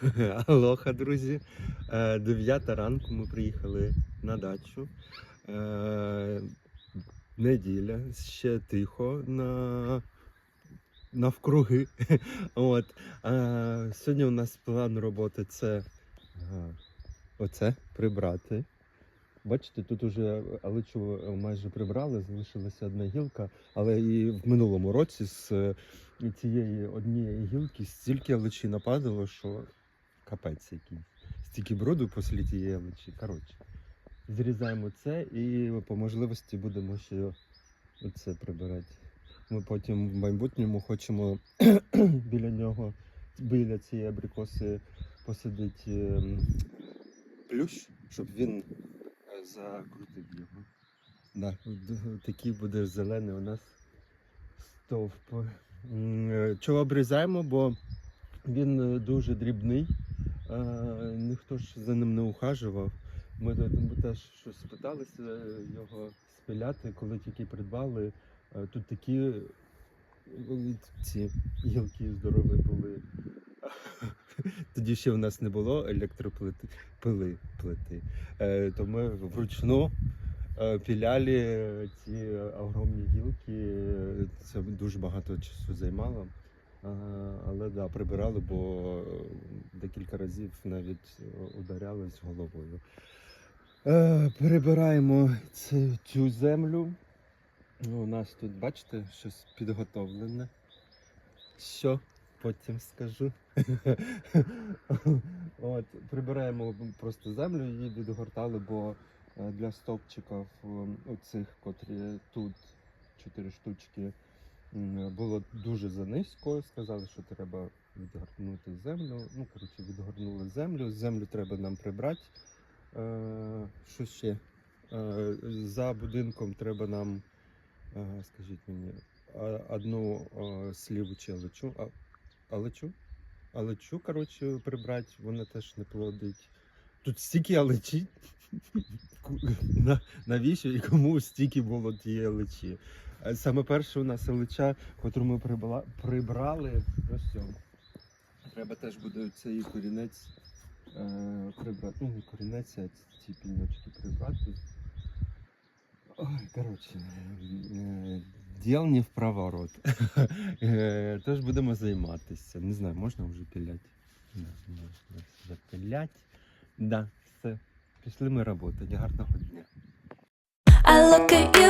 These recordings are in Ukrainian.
Алоха, друзі. Е, Дев'ята ранку ми приїхали на дачу. Е, Неділя, ще тихо на... навкруги. От. Е, Сьогодні у нас план роботи це оце прибрати. Бачите, тут уже аличу майже прибрали, залишилася одна гілка, але і в минулому році з цієї однієї гілки стільки аличі нападало, що капець який. Стільки бруду після тієї аличі. Коротше, зрізаємо це і по можливості будемо ще оце прибирати. Ми потім в майбутньому хочемо біля нього, біля цієї абрикоси посадити ем, плющ, щоб він е, закрутив його. Да, такий буде зелений у нас стовп. Е, Чого обрізаємо, бо він е, дуже дрібний. Е, Ніхто ж за ним не ухажував. Ми теж щось питалися його спиляти, коли тільки придбали. Е, Тут такі е, ці гілки здорові були. Тоді ще в нас не було електроплити пили плити. Е, То ми вручну е, піляли ці огромні гілки. Це дуже багато часу займало. Але да, прибирали, бо декілька разів навіть ударялись головою. Е, Перебираємо цю, цю землю. Ну, У нас тут, бачите, щось підготовлене. Що потім скажу. От, прибираємо просто землю, її відгортали, бо е, для стовпчиків е, оцих, котрі тут чотири штучки, було дуже занизько. Сказали, що треба відгорнути землю. Ну, коротше, відгорнули землю. Землю треба нам прибрати. Е, що ще? Е, за будинком треба нам, е, скажіть мені, одну е, сліву чи алечу. А, алечу? Алечу, коротше, прибрати, вона теж не плодить. Тут стільки алечі. Навіщо і кому стільки було тієї алечі? Е, Саме перше у нас алеча, яку ми прибла, прибрали, ось цьому. Треба теж буде цей корінець е, прибрати. Ну, не корінець, а ці піньочки прибрати. Ой, коротше, е, діл не в проворот. Е, Тож будемо займатися. Не знаю, можна вже пілять. Да, все. Пішли ми працювати. Гарного дня. I look at you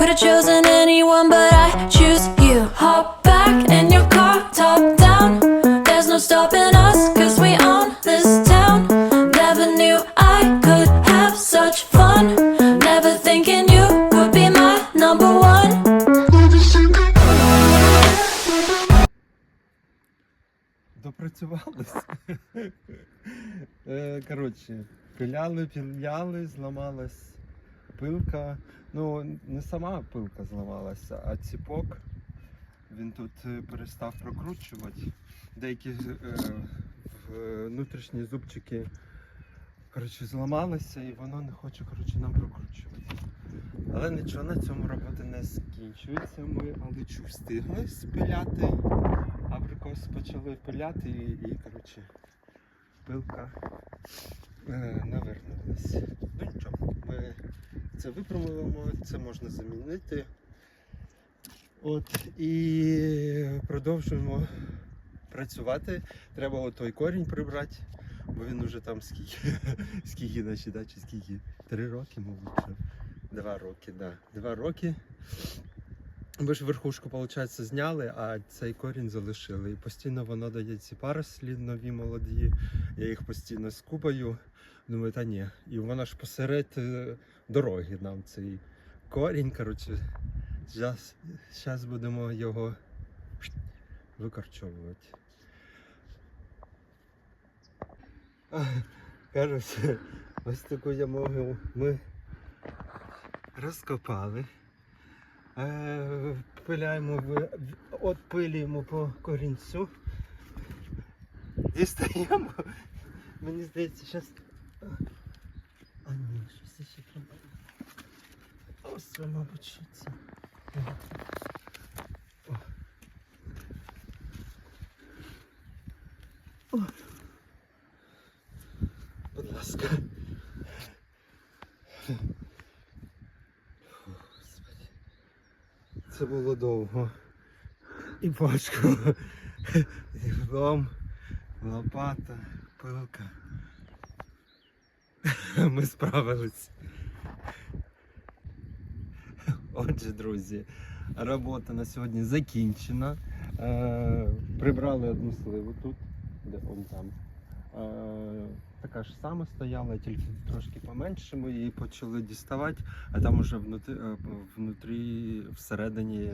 Could have chosen anyone, but I choose you. Hop back in your car, top down. There's no stopping us, cause we own this town. Never knew I could have such fun. Never thinking you would be my number one. Допрацювалися. Е, Коротше, пиляли, пиляли, зламалась пилка. Ну, не сама пилка зламалася, а ціпок. Він тут е, перестав прокручувати. Деякі е, внутрішні зубчики коротше, зламалися і воно не хоче коротше, нам прокручувати. Але нічого на цьому робота не закінчується. Ми алечу встигли спиляти. Абрикос почали пиляти і, і коротше, пилка е, навернулась. Ну нічого, ми це виправимо, це можна замінити. От і продовжуємо працювати. Треба той корінь прибрати, бо він уже там скільки, скільки наші дачі, скільки? Три роки, мабуть. Два роки, да. Два роки. Ви ж верхушку, виходить, зняли, а цей корінь залишили. І постійно воно дає ці парослі нові молоді. Я їх постійно скубаю. Думаю, та ні. І воно ж посеред е, дороги нам цей корінь. Коротше, зараз, зараз будемо його викорчовувати. Коротше, ось таку ямогу ми розкопали. Е, Пиляємо, отпилюємо по корінцю. Дістаємо. Мені здається, зараз. А ні, щось ще треба. Ось мабуть, що це. О. О. Будь ласка. Це було довго. І важко. І лом, лопата, пилка. Ми справились. Отже, друзі, робота на сьогодні закінчена. Е, прибрали одну сливу тут, де он там. Е, така ж сама стояла, тільки трошки поменше. Ми її почали діставати, а там уже внутрі, е, внутрі всередині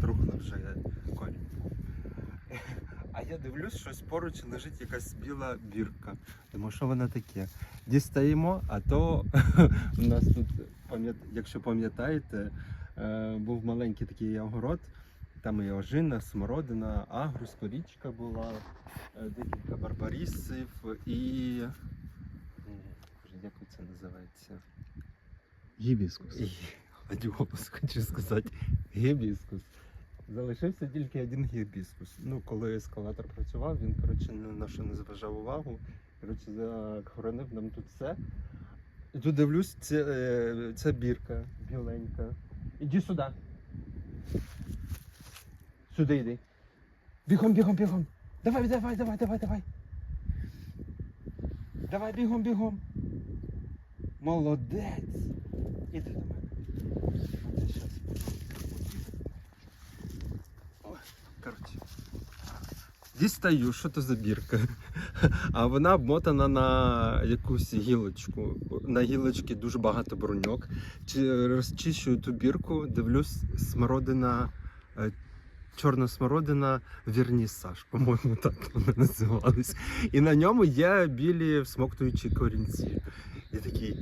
трухла вже корінь. А я дивлюсь, щось поруч лежить якась біла бірка. Думаю, що вона таке? Дістаємо, а то у нас тут, якщо пам'ятаєте, був маленький такий огород. Там і ожина, смородина, агрус, порічка була, е, декілька барбарісів і. Як це називається? Гібіскус. І хочу сказати гібіскус. Залишився тільки один гібіскус. Ну, коли ескалатор працював, він коротше на що не зважав увагу. Коротше, захоронив нам тут все. І тут дивлюсь, це, е, це бірка біленька. Іди сюди. Сюди йди. Бігом, бігом, бігом. Давай, давай, давай, давай, давай. Давай, бігом, бігом. Молодець. Іди до мене. Коротше. Дістаю, що то за бірка. А вона обмотана на якусь гілочку. На гілочці дуже багато бруньок. Чи розчищую ту бірку, дивлюсь, смородина, е, чорна смородина Вернісаж, по-моєму, так вони називались. І на ньому є білі всмоктуючі корінці. І такий,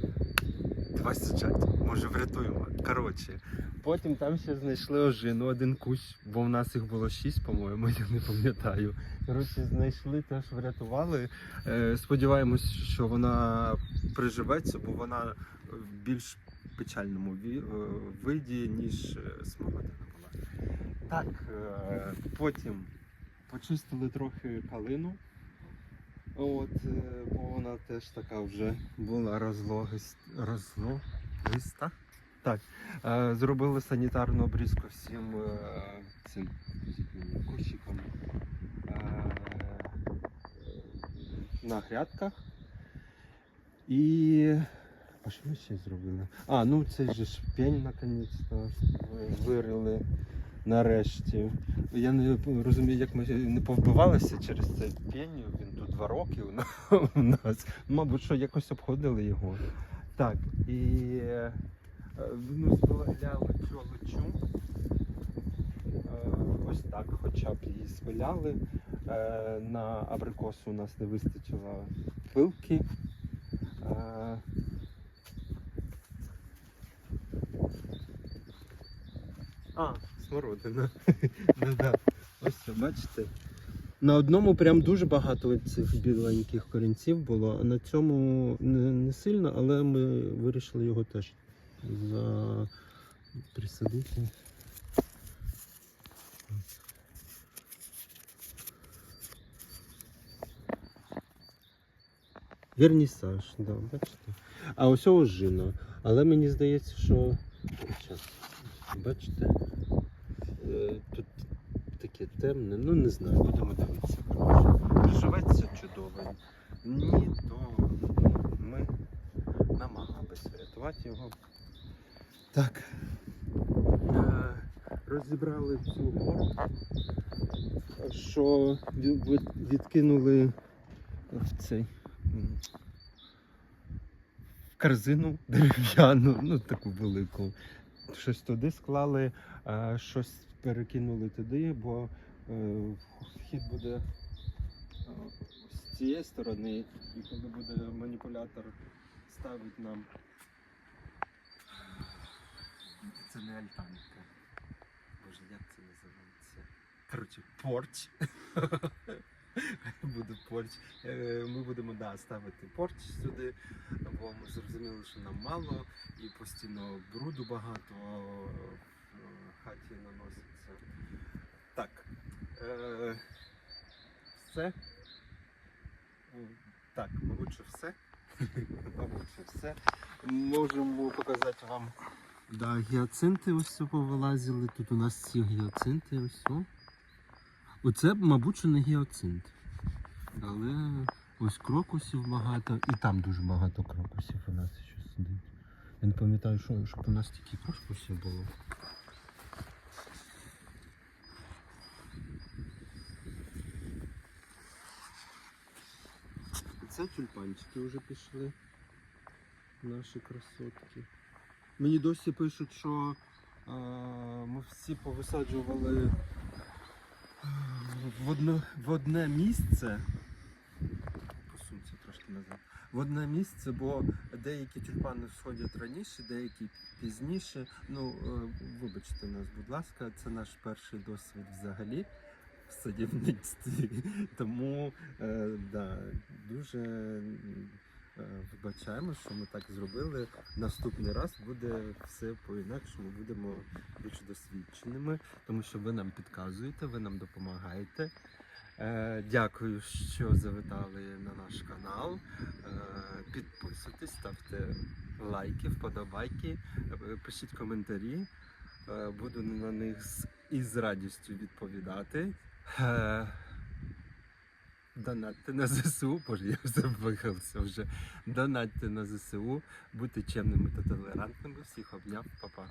давай саджати, може врятуємо. Коротше, потім там ще знайшли ожину, один кущ, бо в нас їх було шість, по-моєму, я не пам'ятаю. Коротше, знайшли, теж врятували. Е, сподіваємось, що вона приживеться, бо вона в більш печальному е, виді, ніж е, смородина була. Так, потім почистили трохи калину. От, е, бо вона теж така вже була розлогист, розлогиста. Так, е, зробили санітарну обрізку всім е, цим кущикам на грядках. І. А що ми ще зробили? А, ну цей же ж пень наконець-то вирили нарешті. Я не розумію, як ми не повбивалися через цей пень. Два роки у нас. Мабуть, що якось обходили його. Так, і е, ну, спиляли чолочу. Е, Ось так, хоча б її спиляли. Е, На абрикосу у нас не вистачило пилки. Е, А, смородина. Ось це, бачите. На одному прям дуже багато цих біленьких корінців було, а на цьому не, не сильно, але ми вирішили його теж за... присадити. Вернісаж, да, бачите. А ось ожина. Але мені здається, що. Щас, бачите. Е, темне. Ну не знаю, будемо дивитися. Живеться чудово. Ні, то ми намагалися врятувати його. Так. Е, розібрали цю гору, що від- від- відкинули в цей. в корзину дерев'яну, ну таку велику. Щось туди склали, щось перекинули туди, бо е, вхід буде е, з цієї сторони, і коли буде маніпулятор ставить нам. Це не альтанка. Боже, як це називається? Коротше, порч. Буде порч. Е, Ми будемо да, ставити порч сюди, бо ми зрозуміли, що нам мало і постійно бруду багато хаті наноситься. Так. Е, все. Так, мабуть, все. Мабуть, все. Можемо показати вам. Да, гіацинти ось все повилазили. Тут у нас ці гіацинти ось. О. Оце, мабуть, що не гіацинт. Але ось крокусів багато. І там дуже багато крокусів у нас ще сидить. Я не пам'ятаю, що, щоб у нас тільки крокусів було. Це тюльпанчики вже пішли. Наші красотки. Мені досі пишуть, що е, ми всі повисаджували е, в одне, в одне місце. Посунься трошки назад. В одне місце, бо деякі тюльпани сходять раніше, деякі пізніше. Ну, е, вибачте нас, будь ласка, це наш перший досвід взагалі в садівництві. Тому е, да, дуже е, вибачаємо, що ми так зробили. Наступний раз буде все по-інакшому, будемо більш досвідченими, тому що ви нам підказуєте, ви нам допомагаєте. Е, дякую, що завітали на наш канал. Е, підписуйтесь, ставте лайки, вподобайки, е, пишіть коментарі. Е, буду на них із радістю відповідати. Е, Донатьте на ЗСУ, боже, я вже вигався вже. Донатьте на ЗСУ, будьте чемними та толерантними. Всіх обняв, па-па.